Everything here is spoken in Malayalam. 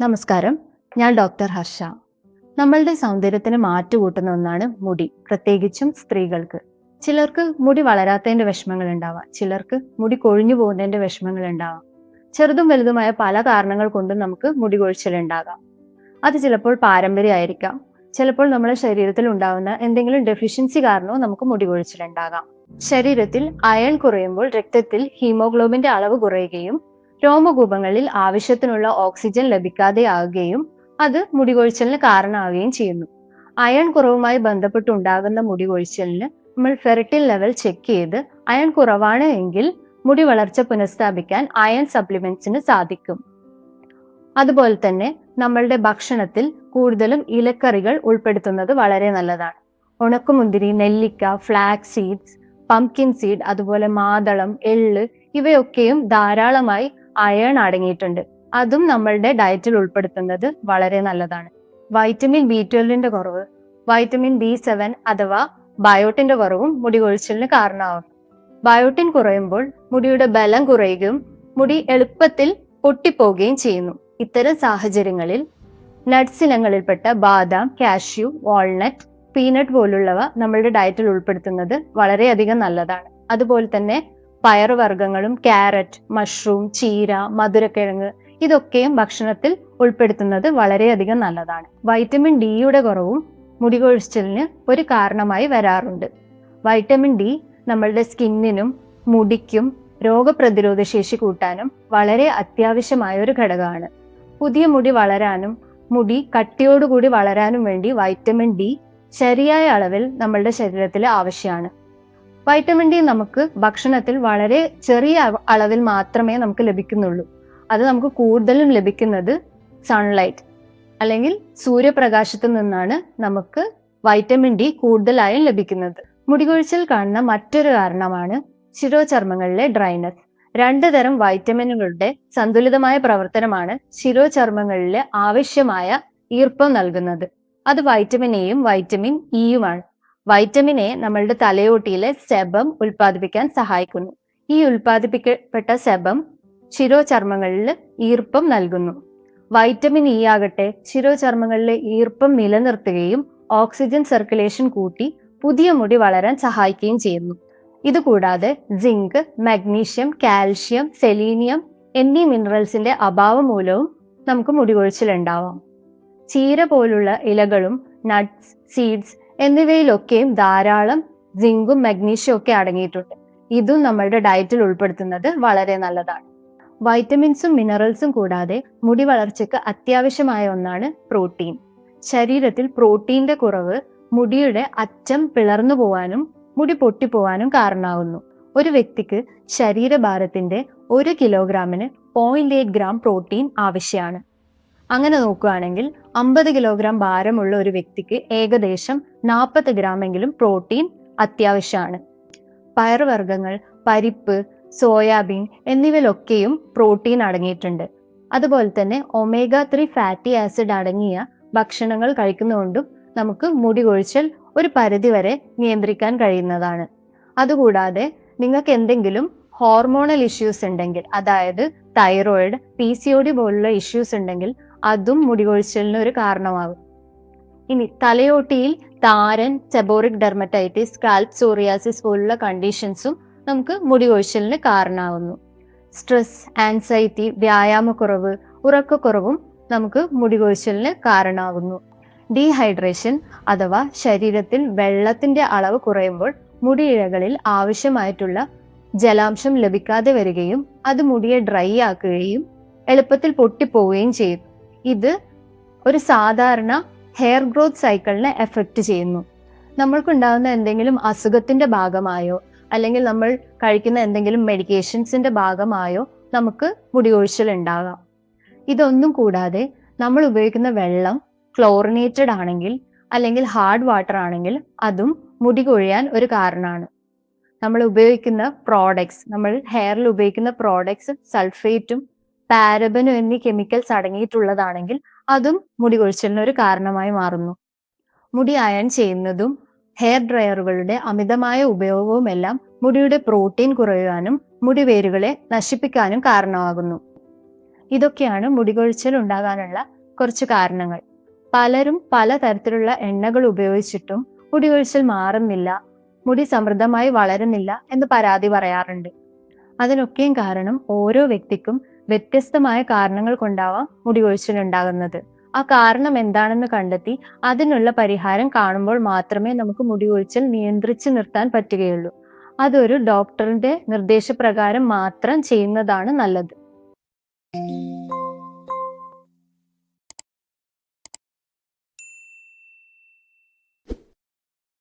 നമസ്കാരം. ഞാൻ ഡോക്ടർ ഹർഷ. നമ്മളുടെ സൗന്ദര്യത്തിന് മാറ്റുകൂട്ടുന്ന ഒന്നാണ് മുടി പ്രത്യേകിച്ചും സ്ത്രീകൾക്ക്. ചിലർക്ക് മുടി വളരാത്തതിന്റെ വിഷമങ്ങൾ ഉണ്ടാവാം. ചിലർക്ക് മുടി കൊഴിഞ്ഞു പോകുന്നതിന്റെ വിഷമങ്ങൾ ഉണ്ടാവാം. ചെറുതും വലുതുമായ പല കാരണങ്ങൾ കൊണ്ടും നമുക്ക് മുടി കൊഴിച്ചിലുണ്ടാകാം അത് ചിലപ്പോൾ പാരമ്പര്യമായിരിക്കാം ചിലപ്പോൾ നമ്മുടെ ശരീരത്തിൽ ഉണ്ടാകുന്ന എന്തെങ്കിലും ഡെഫിഷ്യൻസി കാരണവും നമുക്ക് മുടി കൊഴിച്ചിലുണ്ടാകാം ശരീരത്തിൽ അയൺ കുറയുമ്പോൾ രക്തത്തിൽ ഹീമോഗ്ലോബിന്റെ അളവ് കുറയുകയും രോമകൂപങ്ങളിൽ ആവശ്യത്തിനുള്ള ഓക്സിജൻ ലഭിക്കാതെ ആകുകയും അത് മുടികൊഴിച്ചലിന് കാരണമാവുകയും ചെയ്യുന്നു. അയൺ കുറവുമായി ബന്ധപ്പെട്ടുണ്ടാകുന്ന മുടികൊഴിച്ചലിന് നമ്മൾ ഫെറിറ്റിൻ ലെവൽ ചെക്ക് ചെയ്ത് അയൺ കുറവാണ് എങ്കിൽ മുടി വളർച്ച പുനഃസ്ഥാപിക്കാൻ അയൺ സപ്ലിമെന്റ്സിന് സാധിക്കും. അതുപോലെ തന്നെ നമ്മളുടെ ഭക്ഷണത്തിൽ കൂടുതലും ഇലക്കറികൾ ഉൾപ്പെടുത്തുന്നത് വളരെ നല്ലതാണ്. ഉണക്കുമുന്തിരി നെല്ലിക്ക ഫ്ലാക്സ് സീഡ്സ് പംകിൻ സീഡ് അതുപോലെ മാതളം എള്ള് ഇവയൊക്കെയും ധാരാളമായി അയൺ അടങ്ങിയിട്ടുണ്ട്. അതും നമ്മളുടെ ഡയറ്റിൽ ഉൾപ്പെടുത്തുന്നത് വളരെ നല്ലതാണ്. വൈറ്റമിൻ ബി ട്വൽവിന്റെ കുറവ് വൈറ്റമിൻ ബി സെവൻ അഥവാ ബയോട്ടിന്റെ കുറവും മുടി കൊഴിച്ചിലിന് കാരണമാകും ബയോട്ടിൻ കുറയുമ്പോൾ മുടിയുടെ ബലം കുറയുകയും മുടി എളുപ്പത്തിൽ പൊട്ടിപ്പോവുകയും ചെയ്യുന്നു. ഇത്തരം സാഹചര്യങ്ങളിൽ നട്ട്സ് ഇനങ്ങളിൽപ്പെട്ട ബാദാം കാഷ്യൂ വാൾനട്ട് പീനട്ട് പോലുള്ളവ നമ്മളുടെ ഡയറ്റിൽ ഉൾപ്പെടുത്തുന്നത് വളരെയധികം നല്ലതാണ്. അതുപോലെ തന്നെ പയറുവർഗങ്ങളും ക്യാരറ്റ് മഷ്റൂം ചീര മധുരക്കിഴങ്ങ് ഇതൊക്കെയും ഭക്ഷണത്തിൽ ഉൾപ്പെടുത്തുന്നത് വളരെയധികം നല്ലതാണ്. വൈറ്റമിൻ ഡിയുടെ കുറവും മുടി കൊഴിച്ചിലിന് ഒരു കാരണമായി വരാറുണ്ട്. വൈറ്റമിൻ ഡി നമ്മളുടെ സ്കിന്നിനും മുടിക്കും രോഗപ്രതിരോധ ശേഷി കൂട്ടാനും വളരെ അത്യാവശ്യമായ ഒരു ഘടകമാണ്. പുതിയ മുടി വളരാനും മുടി കട്ടിയോടുകൂടി വളരാനും വേണ്ടി വൈറ്റമിൻ ഡി ശരിയായ അളവിൽ നമ്മളുടെ ശരീരത്തിൽ ആവശ്യമാണ്. വൈറ്റമിൻ ഡി നമുക്ക് ഭക്ഷണത്തിൽ വളരെ ചെറിയ അളവിൽ മാത്രമേ നമുക്ക് ലഭിക്കുന്നുള്ളൂ. അത് നമുക്ക് കൂടുതലും ലഭിക്കുന്നത് സൺലൈറ്റ് അല്ലെങ്കിൽ സൂര്യപ്രകാശത്തിൽ നിന്നാണ് നമുക്ക് വൈറ്റമിൻ ഡി കൂടുതലായും ലഭിക്കുന്നത്. മുടികൊഴിച്ചിൽ കാണുന്ന മറ്റൊരു കാരണമാണ് ശിരോചർമ്മങ്ങളിലെ ഡ്രൈനസ് രണ്ട് തരം വൈറ്റമിനുകളുടെ സന്തുലിതമായ പ്രവർത്തനമാണ് ശിരോചർമ്മങ്ങളിലെ ആവശ്യമായ ഈർപ്പം നൽകുന്നത്. അത് വൈറ്റമിൻ എയും വൈറ്റമിൻ ഇയുമാണ് വൈറ്റമിൻ എ നമ്മളുടെ തലയോട്ടിയിലെ സെബം ഉൽപ്പാദിപ്പിക്കാൻ സഹായിക്കുന്നു. ഈ ഉൽപ്പാദിപ്പിക്കപ്പെട്ട സെബം ശിരോചർമ്മങ്ങളിൽ ഈർപ്പം നൽകുന്നു. വൈറ്റമിൻ ഇ ആകട്ടെ ശിരോചർമ്മങ്ങളിലെ ഈർപ്പം നിലനിർത്തുകയും ഓക്സിജൻ സർക്കുലേഷൻ കൂട്ടി പുതിയ മുടി വളരാൻ സഹായിക്കുകയും ചെയ്യുന്നു. ഇതുകൂടാതെ സിങ്ക് മഗ്നീഷ്യം കാൽഷ്യം സെലീനിയം എന്നീ മിനറൽസിന്റെ അഭാവം മൂലവും നമുക്ക് മുടികൊഴിച്ചിലുണ്ടാവാം. ചീര പോലുള്ള ഇലകളും നട്ട്സ് സീഡ്സ് എന്നിവയിലൊക്കെയും ധാരാളം സിങ്കും മഗ്നീഷ്യം ഒക്കെ അടങ്ങിയിട്ടുണ്ട്. ഇതും നമ്മളുടെ ഡയറ്റിൽ ഉൾപ്പെടുത്തുന്നത് വളരെ നല്ലതാണ്. വൈറ്റമിൻസും മിനറൽസും കൂടാതെ മുടി വളർച്ചയ്ക്ക് അത്യാവശ്യമായ ഒന്നാണ് പ്രോട്ടീൻ ശരീരത്തിൽ പ്രോട്ടീന്റെ കുറവ് മുടിയുടെ അറ്റം പിളർന്നു പോവാനും മുടി പൊട്ടിപ്പോവാനും കാരണമാകുന്നു ഒരു വ്യക്തിക്ക് ശരീരഭാരത്തിന്റെ ഒരു കിലോഗ്രാമിന് പോയിന്റ് എയ്റ്റ് ഗ്രാം പ്രോട്ടീൻ ആവശ്യമാണ്. അങ്ങനെ നോക്കുകയാണെങ്കിൽ അമ്പത് കിലോഗ്രാം ഭാരമുള്ള ഒരു വ്യക്തിക്ക് ഏകദേശം നാൽപ്പത് ഗ്രാമെങ്കിലും പ്രോട്ടീൻ അത്യാവശ്യമാണ്. പയർവർഗങ്ങൾ പരിപ്പ് സോയാബീൻ എന്നിവയിലൊക്കെയും പ്രോട്ടീൻ അടങ്ങിയിട്ടുണ്ട്. അതുപോലെ തന്നെ ഒമേഗ ത്രീ ഫാറ്റി ആസിഡ് അടങ്ങിയ ഭക്ഷണങ്ങൾ കഴിക്കുന്നതുകൊണ്ടും നമുക്ക് മുടി കൊഴിച്ചൽ ഒരു പരിധിവരെ നിയന്ത്രിക്കാൻ കഴിയുന്നതാണ്. അതുകൂടാതെ നിങ്ങൾക്ക് എന്തെങ്കിലും ഹോർമോണൽ ഇഷ്യൂസ് ഉണ്ടെങ്കിൽ അതായത് thyroid P C O D പോലുള്ള ഇഷ്യൂസ് ഉണ്ടെങ്കിൽ അതും മുടി കൊഴിച്ചലിന് ഒരു കാരണമാകും. ഇനി തലയോട്ടിയിൽ താരൻ സെബോറിക് ഡെർമറ്റൈറ്റിസ് സ്കാൽപ് സോറിയാസിസ് പോലുള്ള കണ്ടീഷൻസും നമുക്ക് മുടി കൊഴിച്ചലിന് കാരണമാകുന്നു. സ്ട്രെസ് ആൻസൈറ്റി വ്യായാമക്കുറവ് ഉറക്കക്കുറവും നമുക്ക് മുടി കൊഴിച്ചലിന് കാരണമാകുന്നു. ഡീഹൈഡ്രേഷൻ അഥവാ ശരീരത്തിൽ വെള്ളത്തിന്റെ അളവ് കുറയുമ്പോൾ മുടിയിഴകളിൽ ആവശ്യമായിട്ടുള്ള ജലാംശം ലഭിക്കാതെ വരികയും അത് മുടിയെ ഡ്രൈ ആക്കുകയും എളുപ്പത്തിൽ പൊട്ടിപ്പോവുകയും ചെയ്യും. ഇത് ഒരു സാധാരണ ഹെയർ ഗ്രോത്ത് സൈക്കിളിനെ എഫക്റ്റ് ചെയ്യുന്നു. നമ്മൾക്കുണ്ടാകുന്ന എന്തെങ്കിലും അസുഖത്തിന്റെ ഭാഗമായോ അല്ലെങ്കിൽ നമ്മൾ കഴിക്കുന്ന എന്തെങ്കിലും മെഡിക്കേഷൻസിന്റെ ഭാഗമായോ നമുക്ക് മുടി കൊഴിച്ചൽ ഉണ്ടാകാം. ഇതൊന്നും കൂടാതെ നമ്മൾ ഉപയോഗിക്കുന്ന വെള്ളം ക്ലോറിനേറ്റഡ് ആണെങ്കിൽ അല്ലെങ്കിൽ ഹാർഡ് വാട്ടർ ആണെങ്കിൽ അതും മുടി കൊഴിയാൻ ഒരു കാരണമാണ്. നമ്മൾ ഉപയോഗിക്കുന്ന പ്രോഡക്ട്സ് നമ്മൾ ഹെയറിൽ ഉപയോഗിക്കുന്ന പ്രോഡക്ട്സ് സൾഫേറ്റും പാരബനും എന്നീ കെമിക്കൽസ് അടങ്ങിയിട്ടുള്ളതാണെങ്കിൽ അതും മുടി കൊഴിച്ചിലിന് ഒരു കാരണമായി മാറുന്നു. മുടി അയൺ ചെയ്യുന്നതും ഹെയർ ഡ്രയറുകളുടെ അമിതമായ ഉപയോഗവുമെല്ലാം മുടിയുടെ പ്രോട്ടീൻ കുറയുവാനും മുടി വേരുകളെ നശിപ്പിക്കാനും കാരണമാകുന്നു. ഇതൊക്കെയാണ് മുടി കൊഴിച്ചിൽ ഉണ്ടാകാനുള്ള കുറച്ച് കാരണങ്ങൾ. പലരും പല തരത്തിലുള്ള എണ്ണകൾ ഉപയോഗിച്ചിട്ടും മുടി കൊഴിച്ചിൽ മാറുന്നില്ല മുടി സമൃദ്ധമായി വളരുന്നില്ല എന്ന് പരാതി പറയാറുണ്ട്. അതിനൊക്കെയും കാരണം ഓരോ വ്യക്തിക്കും വ്യത്യസ്തമായ കാരണങ്ങൾ കൊണ്ടാവാം മുടി ഉണ്ടാകുന്നത്. ആ കാരണം എന്താണെന്ന് കണ്ടെത്തി അതിനുള്ള പരിഹാരം കാണുമ്പോൾ മാത്രമേ നമുക്ക് മുടി കൊഴിച്ചിൽ നിയന്ത്രിച്ചു നിർത്താൻ പറ്റുകയുള്ളൂ. അതൊരു ഡോക്ടറിന്റെ നിർദ്ദേശപ്രകാരം മാത്രം ചെയ്യുന്നതാണ് നല്ലത്.